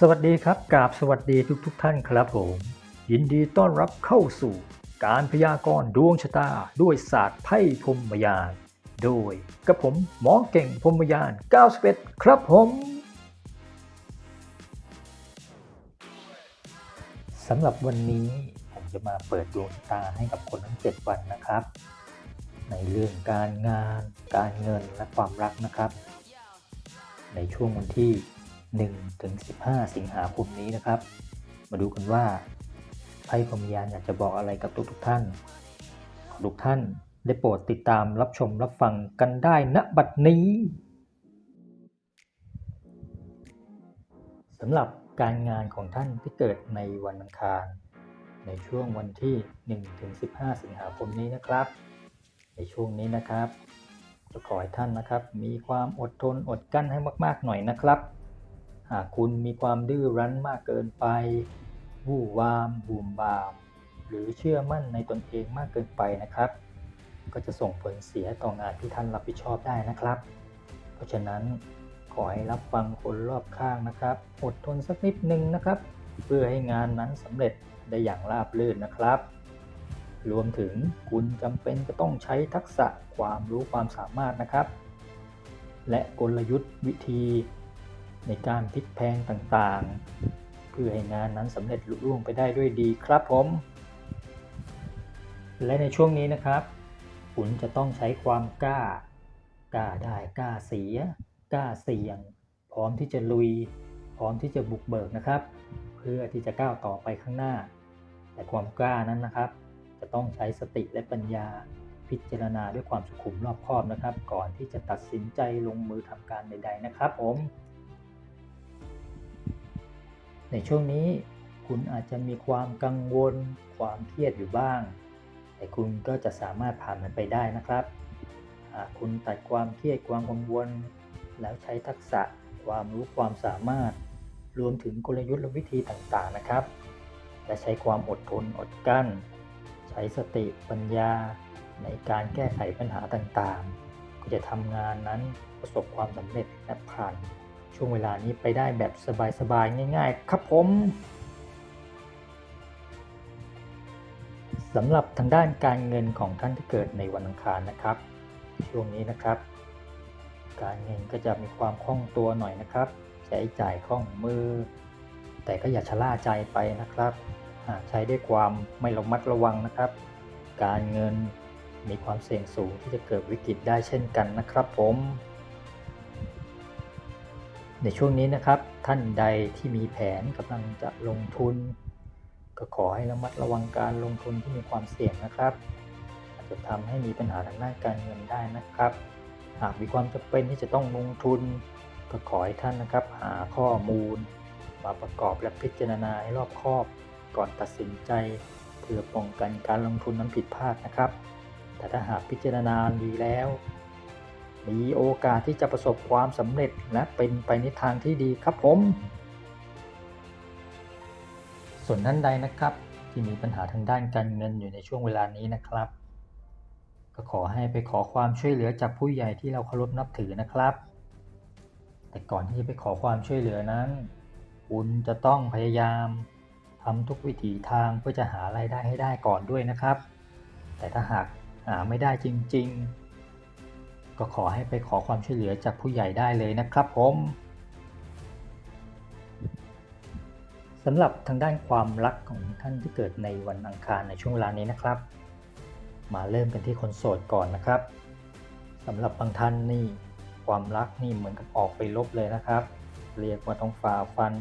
สวัสดีครับกราบสวัสดีทุกทกท่านครับผม ยินดีต้อนรับเข้าสู่ การพยากรณ์ดวงชะตา ด้วยศาสตร์ไพ่พรมยาน โดยกระผมหมอเก่งพรมยาน 91 ครับผมสำหรับวันนี้ผมจะมาเปิดดวงชะตาให้กับคนทั้ง 7 วันนะครับ ในเรื่องการงาน การเงินและความรักนะครับ ในช่วงวันที่ 1ถึง15 สิงหาคมนี้นะครับ มาดูกันว่าไพ่พรมยานอยากจะบอกอะไรกับทุกทุกๆท่าน ขอทุกท่านได้โปรดติดตามรับชมรับฟังกันได้ณบัดนี้สำหรับการงานของท่านที่เกิดในวันอังคาร ในช่วงวันที่1ถึง15 สิงหาคมนี้นะครับ ในช่วงนี้นะครับ จะขอให้ท่านนะครับ มีความอดทนอดกลั้นให้มาก ๆ หน่อยนะครับ หากคุณมีความดื้อรั้นมากเกินไป วู่วามบูมบาม หรือเชื่อมั่นในตนเองมากเกินไปนะครับ ก็จะส่งผลเสียต่องานที่ท่านรับผิดชอบได้นะครับ เพราะฉะนั้นขอให้รับฟังคนรอบข้างนะครับ อดทนสักนิดนึงนะครับ เพื่อให้งานนั้นสำเร็จได้อย่างราบรื่นนะครับ รวมถึงคุณจำเป็นจะต้องใช้ทักษะความรู้ความสามารถนะครับ และกลยุทธ์วิธี ในการพลิกแพงต่างๆ เพื่อให้งานนั้นสำเร็จลุล่วงไปได้ด้วยดีครับผม และในช่วงนี้นะครับ คุณจะต้องใช้ความกล้า กล้าได้กล้าเสีย กล้าเสี่ยง พร้อมที่จะลุย พร้อมที่จะบุกเบิกนะครับ เพื่อที่จะก้าวต่อไปข้างหน้า แต่ความกล้านั้นนะครับ จะต้องใช้สติและปัญญาพิจารณาด้วยความสุขุมรอบคอบนะครับ ก่อนที่จะตัดสินใจลงมือทำการใด ๆ นะครับผม ในช่วงนี้คุณอาจจะมีความกังวล ความเครียดอยู่บ้าง แต่คุณก็จะสามารถผ่านมันไปได้นะครับ หากคุณตัดความเครียดความกังวล แล้วใช้ทักษะความรู้ความสามารถ รวมถึงกลยุทธ์และวิธีต่างๆนะครับ และใช้ความอดทนอดกลั้น ใช้สติปัญญา ในการแก้ไขปัญหาต่างๆ ก็จะทำงานนั้นประสบความสำเร็จและผ่าน ช่วงเวลานี้ไปได้แบบสบายๆง่าย ๆ ครับผมสำหรับทางด้านการเงินของท่านที่เกิดในวันอังคารนะครับ ช่วงนี้นะครับ การเงินก็จะมีความคล่องตัวหน่อยนะครับใช้จ่ายคล่องมือ แต่ก็อย่าชะล่าใจไปนะครับ หากใช้ด้วยความไม่ระมัดระวังนะครับ การเงินมีความเสี่ยงสูงที่จะเกิดวิกฤตได้เช่นกันนะครับผม ในช่วงนี้นะครับท่านใดที่มีแผนกำลังจะลงทุน ก็ขอให้ระมัดระวังการลงทุนที่มีความเสี่ยงนะครับ อาจจะทำให้มีปัญหาทางด้านการเงินได้นะครับ หากมีความจำเป็นที่จะต้องลงทุน ก็ขอให้ท่านนะครับ หาข้อมูล มาประกอบและพิจารณาให้รอบคอบ ก่อนตัดสินใจ เพื่อป้องกันการลงทุนนั้นผิดพลาดนะครับ แต่ถ้าหากพิจารณาดีแล้ว มีโอกาสที่จะประสบความสำเร็จและเป็นไปในทางที่ดีครับผม ส่วนท่านใดนะครับ ที่มีปัญหาทางด้านการเงินอยู่ในช่วงเวลานี้นะครับ ก็ขอให้ไปขอความช่วยเหลือจากผู้ใหญ่ที่เราเคารพนับถือนะครับ แต่ก่อนที่จะไปขอความช่วยเหลือนั้น คุณจะต้องพยายามทำทุกวิถีทางเพื่อจะหารายได้ให้ได้ก่อนด้วยนะครับ แต่ถ้าหากหาไม่ได้จริง ๆ ก็ขอให้ไปขอความช่วยเหลือจากผู้ใหญ่ได้เลยนะครับผมสำหรับทางด้านความรักของท่านที่เกิดในวันอังคารในช่วงเวลานี้นะครับ มาเริ่มกันที่คนโสดก่อนนะครับสำหรับบางท่านนี่ความรักนี่เหมือนกับออกไปลบเลยนะครับ เรียกว่าต้องฝ่าฟัน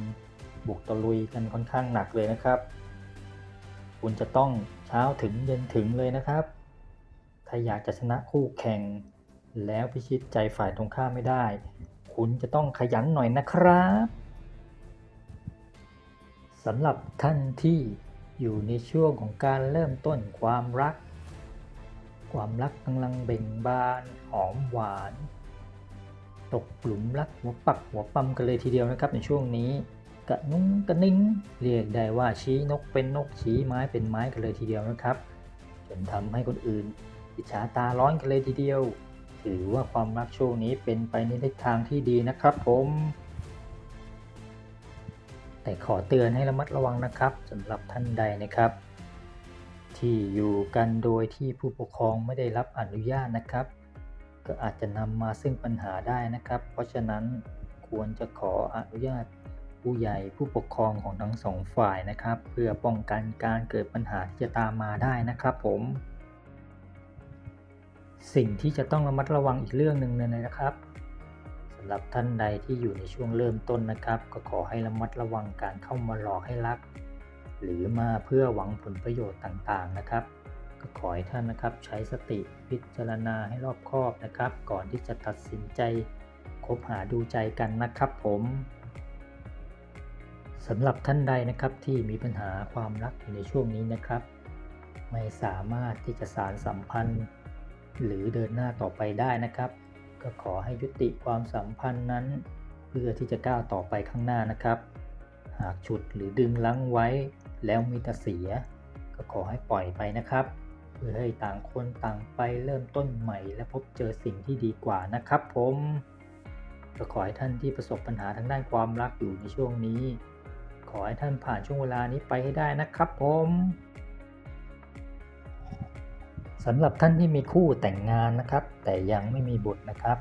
บุกตะลุยกันค่อนข้างหนักเลยนะครับ คุณจะต้องเช้าถึงเย็นถึงเลยนะครับ ถ้าอยากจะชนะคู่แข่ง แล้วพิชิตใจฝ่ายตรงข้ามไม่ได้ คุณจะต้องขยันหน่อยนะครับสำหรับท่านที่อยู่ในช่วงของการเริ่มต้นความรัก ความรักกำลังเบ่งบานหอมหวาน ตกหลุมรักหัวปักหัวปั๊มกันเลยทีเดียวนะครับในช่วงนี้กระนุ้งกระนิ้งเรียกได้ว่าชี้นกเป็นนกชี้ไม้เป็นไม้กันเลยทีเดียวนะครับ จนทำให้คนอื่นอิจฉาตาร้อนกันเลยทีเดียว ถือว่าความรักช่วงนี้เป็นไปในทิศทางที่ดีนะครับผม แต่ขอเตือนให้ระมัดระวังนะครับสำหรับท่านใดนะครับ ที่อยู่กันโดยที่ผู้ปกครองไม่ได้รับอนุญาตนะครับ ก็อาจจะนำมาซึ่งปัญหาได้นะครับ เพราะฉะนั้นควรจะขออนุญาตผู้ใหญ่ผู้ปกครองของทั้งสองฝ่ายนะครับ เพื่อป้องกันการเกิดปัญหาที่จะตามมาได้นะครับผม สิ่งที่จะต้องระมัดระวังอีกเรื่องหนึ่งเลยนะครับสำหรับท่านใดที่อยู่ในช่วงเริ่มต้นนะครับ ก็ขอให้ระมัดระวังการเข้ามาหลอกให้รัก หรือมาเพื่อหวังผลประโยชน์ต่างๆนะครับ ก็ขอให้ท่านนะครับใช้สติพิจารณาให้รอบคอบนะครับ ก่อนที่จะตัดสินใจคบหาดูใจกันนะครับผมสำหรับท่านใดนะครับที่มีปัญหาความรักอยู่ในช่วงนี้นะครับ ไม่สามารถที่จะสารสัมพันธ์ หรือเดินหน้าต่อไปได้นะครับ ก็ขอให้ยุติความสัมพันธ์นั้น เพื่อที่จะก้าวต่อไปข้างหน้านะครับ หากฉุดหรือดึงลังไว้แล้วมีแต่เสีย ก็ขอให้ปล่อยไปนะครับ เพื่อให้ต่างคนต่างไปเริ่มต้นใหม่ และพบเจอสิ่งที่ดีกว่านะครับ ผมก็ขอให้ท่านที่ประสบปัญหาทางด้านความรักอยู่ในช่วงนี้ ขอให้ท่านผ่านช่วงเวลานี้ไปให้ได้นะครับผม สำหรับท่านที่มีคู่แต่งงานนะครับ แต่ยังไม่มีบุตรนะครับ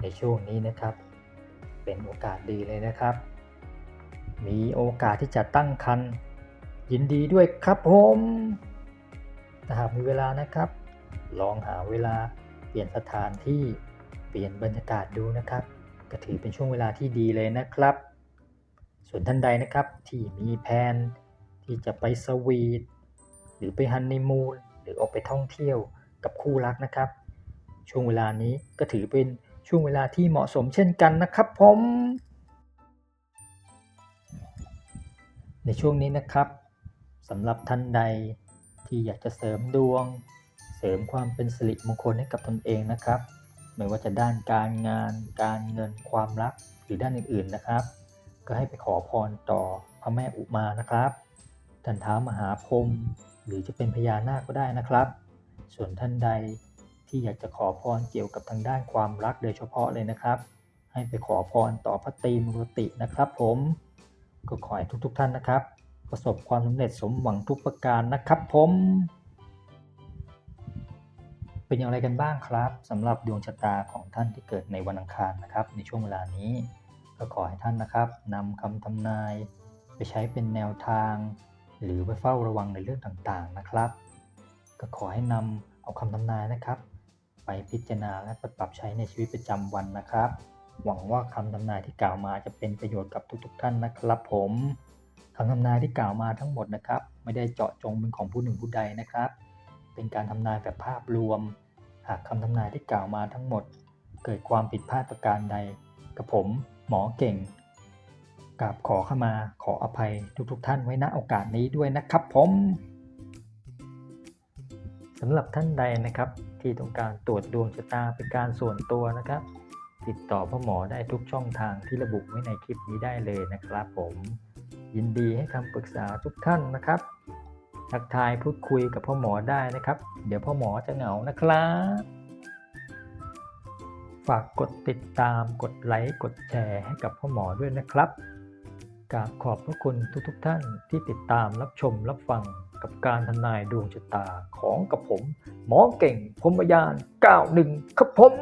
ในช่วงนี้นะครับ เป็นโอกาสดีเลยนะครับ มีโอกาสที่จะตั้งครรภ์ยินดีด้วยครับผมถ้าหากมีเวลานะครับ ลองหาเวลาเปลี่ยนสถานที่เปลี่ยนบรรยากาศดูนะครับก็ถือเป็นช่วงเวลาที่ดีเลยนะครับ ส่วนท่านใดนะครับที่มีแผนที่จะไปสวีทหรือไปฮันนีมูน หรือออกไปท่องเที่ยวกับคู่รักนะครับ ช่วงเวลานี้ก็ถือเป็นช่วงเวลาที่เหมาะสมเช่นกันนะครับผมในช่วงนี้นะครับสำหรับท่านใดที่อยากจะเสริมดวง เสริมความเป็นสิริมงคลให้กับตนเองนะครับ ไม่ว่าจะด้านการงาน การเงินความรักหรือด้านอื่นๆนะครับ ก็ให้ไปขอพรต่อพระแม่อุมานะครับ ท่านท้ามหาพรหม หรือจะเป็นพญานาคก็ได้นะครับ ส่วนท่านใดที่อยากจะขอพรเกี่ยวกับทางด้านความรักโดยเฉพาะเลยนะครับ ให้ไปขอพรต่อพระตรีมุรตินะครับ ผมก็ขอให้ทุกๆทท่านนะครับ ประสบความสำเร็จสมหวังทุกประการนะครับ ผม เป็นอย่างไรกันบ้างครับสำหรับดวงชะตาของท่านที่เกิดในวันอังคารนะครับ ในช่วงเวลานี้ ก็ขอให้ท่านนะครับนำคำทำนาย ไปใช้เป็นแนวทาง หรือไปเฝ้าระวังในเรื่องต่างๆนะครับ ก็ขอให้นำเอาคำทำนายนะครับ ไปพิจารณาและปรับใช้ในชีวิตประจำวันนะครับ หวังว่าคำทำนายที่กล่าวมาจะเป็นประโยชน์กับทุกๆ ท่านนะครับ ผมคำทำนายที่กล่าวมาทั้งหมดนะครับ ไม่ได้เจาะจงเป็นของผู้หนึ่งผู้ใดนะครับ เป็นการทำนายแบบภาพรวม หากคำทำนายที่กล่าวมาทั้งหมด เกิดความผิดพลาดประการใด กับผม หมอเก่ง กราบขอเข้ามาขออภัยทุกๆท่านไว้ณโอกาสนี้ด้วยนะครับผมสำหรับท่านใดนะครับ ที่ต้องการตรวจดวงชะตาเป็นการส่วนตัวนะครับ ติดต่อพ่อหมอได้ทุกช่องทางที่ระบุไว้ในคลิปนี้ได้เลยนะครับผมยินดีให้คำปรึกษาทุกท่านนะครับ ทักทายพูดคุยกับพ่อหมอได้นะครับ เดี๋ยวพ่อหมอจะเหงานะครับ ฝากกดติดตามกดไลค์กดแชร์ให้กับพ่อหมอด้วยนะครับ กราบขอบพระคุณทุกๆทท่านที่ติดตามรับชมรับฟังกับการทำนายดวงชะตาของกับผม หมอเก่งพรมยาน 91 ครับผม